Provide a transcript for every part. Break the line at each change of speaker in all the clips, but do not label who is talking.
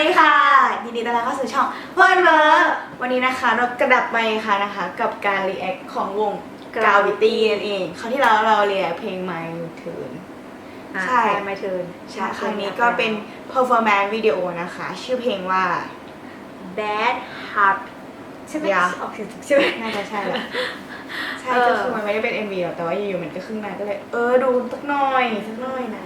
ดีค่ะ ยินดีต้อนรับเข้าสู่ช่องเพื่อนเวอร์วันนี้นะคะเรากระดับไปค่ะนะคะ กับการรีแอคของวง Gravity นั่นเองคราวที่แล้วเรารีแอคเพลง My Turn
อะ
ใช่
ไม่เทิน
ใช่ครั้งนี้ก็เป็น performance video นะคะ ชื่อเพลงว่า
Bad Heart ใช่ไหม
อย่า
ออกเสียงถูกใช่ไหม
น่าจะใช่แหละใช่
เออ
ก็คือมันไม่ได้เป็น MV หรอกแต่ว่าอยู่ๆมันก็ขึ้นมาก็เลย เออดูสักหน่อยสักหน่อยนะ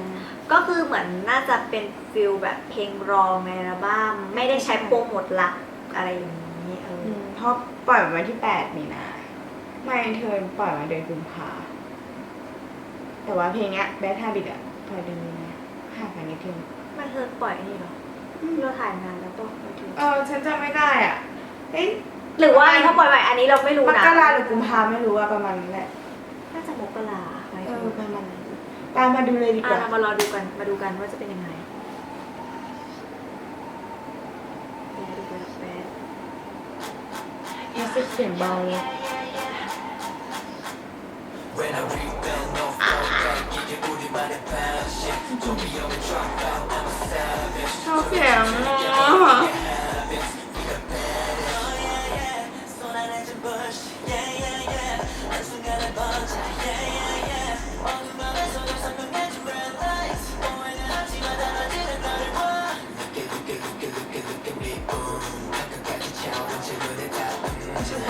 ก็คือเหมือนน่าจะเป็นฟิลแบบเพลงรองในอัลบั้มไม่ได้ใช้โปรโมทหลักอะไรอย่างนี้เออ
อืมเพราะปล่อยมาวันที่8มีนา My Turn ปล่อยมาเดือนกุมภาแต่ว่าเพลงเนี้ย Bad Habit อะปล่อยเดือนนี้นะห่างกันนิดเดียว
มันเทินปล่อยนี่เหรอเราถ่ายนานแล้วป่ะไม่ถึง
เออฉันจำไม่ได้อะเอ้ย
หรือว่าอันนี้เขาปล่อยใหม่อันนี้เราไม่รู้
ม
นะ
กราหรือกุมภาไม่รู้อะประมาณนั้นแหละ
น่าจะมกราไหม
เออประมาณนั้น ตามมาดูเลยดีก
อะ
ว่า
เรามารอดูกันมาดูกันว่าจะเป็นยังไงแปดดูกันแปด
รู้สึกเสียงเบาเลยช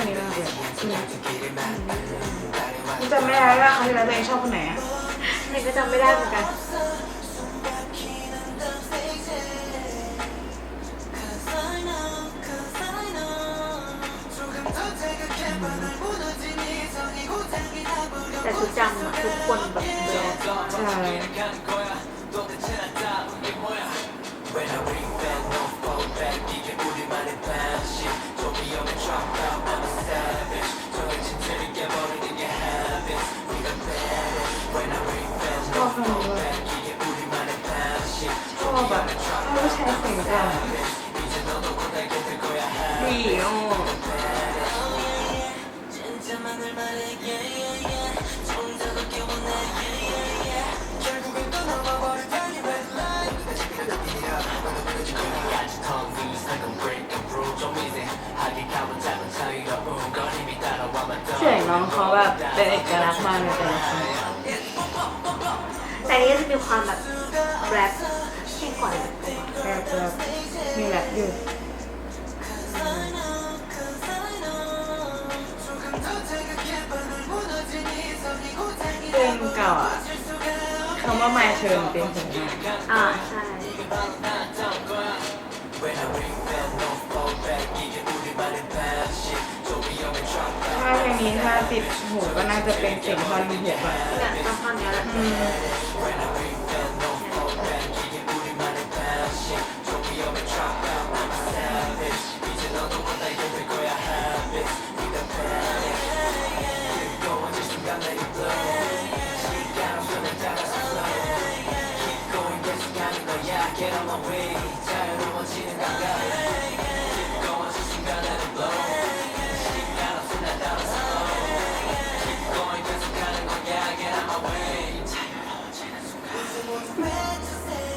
คนนี้มากเลยอืมจำไม่ได้ว่าครั้งที่แล้วตัวเองชอบคนไหนอะ
นี่ก็จำไม่ได้เหมือนกันแต่ชุดจำอะทุกคนแบบเบื่อ
ใช่ชายเสียงกลางดีอะเสียงน้องเขาแบบเป็นเอกลักษณ์มากเลยแต่ละคน
แต่อันนี้ก็จะมีความแบบแรป เพลงก่อนแรปปะวะ
แบบแบบมีแรปอยู่เพลงเก่าอะคำว่า My Turn เป็นผลงาน
อ่าใช่
ถ้าเพลงนี้ถ้าติดหูก็น่าจะเป็นเสียงท่อนหัวอะ
เนี่ยตองท่อนเนี้ยแหละ
อืม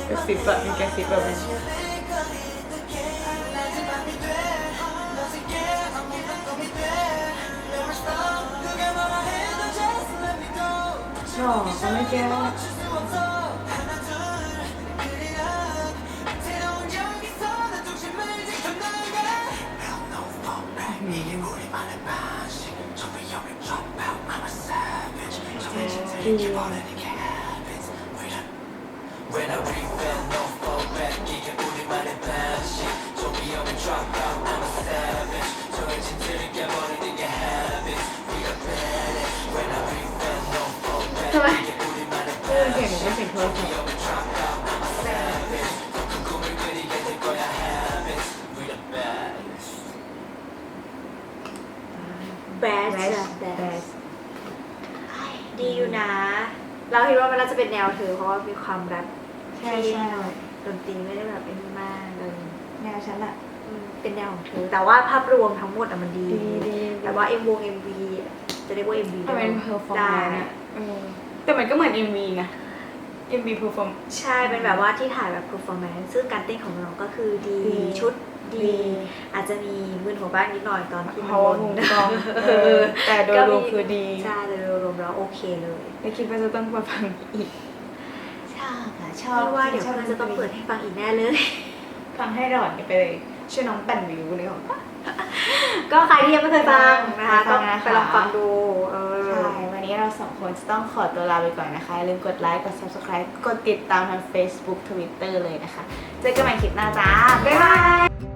กระซิบอะมีกระซิบ ทำไมเออเสียงไม่เสียงโทรศัพท์
แบด
แบ
จ้ะ
ส
แบ
แบ
ด
ส
ดีอยู่นะ เราคิดว่ามันน่าจะเป็นแนวเธอเพราะว่ามีความแรป
ใช่ใช่
ดนตรีไม่ได้แบบเป็นมากเลย
แนวฉันอะ
อืมเป็นแนวของเธอ แต่ว่าภาพรวมทั้งหมดอะมันดี
ดีดี
แต่ว่า M วง MV จะเรียกว่า MV
ถ้าเป็นเพอร์ฟอร์แม
ได้
นซ์อะเออ แต่มันก็เหมือน MV นะ MV perform
ใช่เป็นแบบว่าที่ถ่ายแบบ performance ซึ่งการเต้นของน้องก็คือดี
ดี
ชุดดี
ดี
อาจจะมีมึนหัวบ้างนิดหน่อยตอนที่
เพ
มัน
ราะว่า
วน
มุมกล้องเออแต่โดยรวมคือดี
ใช่แต่โดยรวมแล้วโอเคเลย
ไม่คิดว่าจะต้องมาฟังอีก ชอบค่ะชอบ
ไม่ว่าเดี๋ยว
ชบ
เพื่อนจะต้องเปิดให้ฟังอีกแน่เลย
ฟังให้รอดกันไปเลยช่วยน้องปั่นวิวเลยของ
ก็ใครที่ยังไม่เคยฟังนะคะ
ไปฟั
ต้องง
นะคะ
ไปลองฟังดู เออ
ใช่วัน นี้เราสองคนจะต้องขอตัวลาไปก่อนนะคะ อย่าลืมกดไลค์ กด subscribe กดติดตามทาง Facebook Twitter เลยนะคะ เจอกันใหม่คลิปหน้าจ้า บ๊ายบาย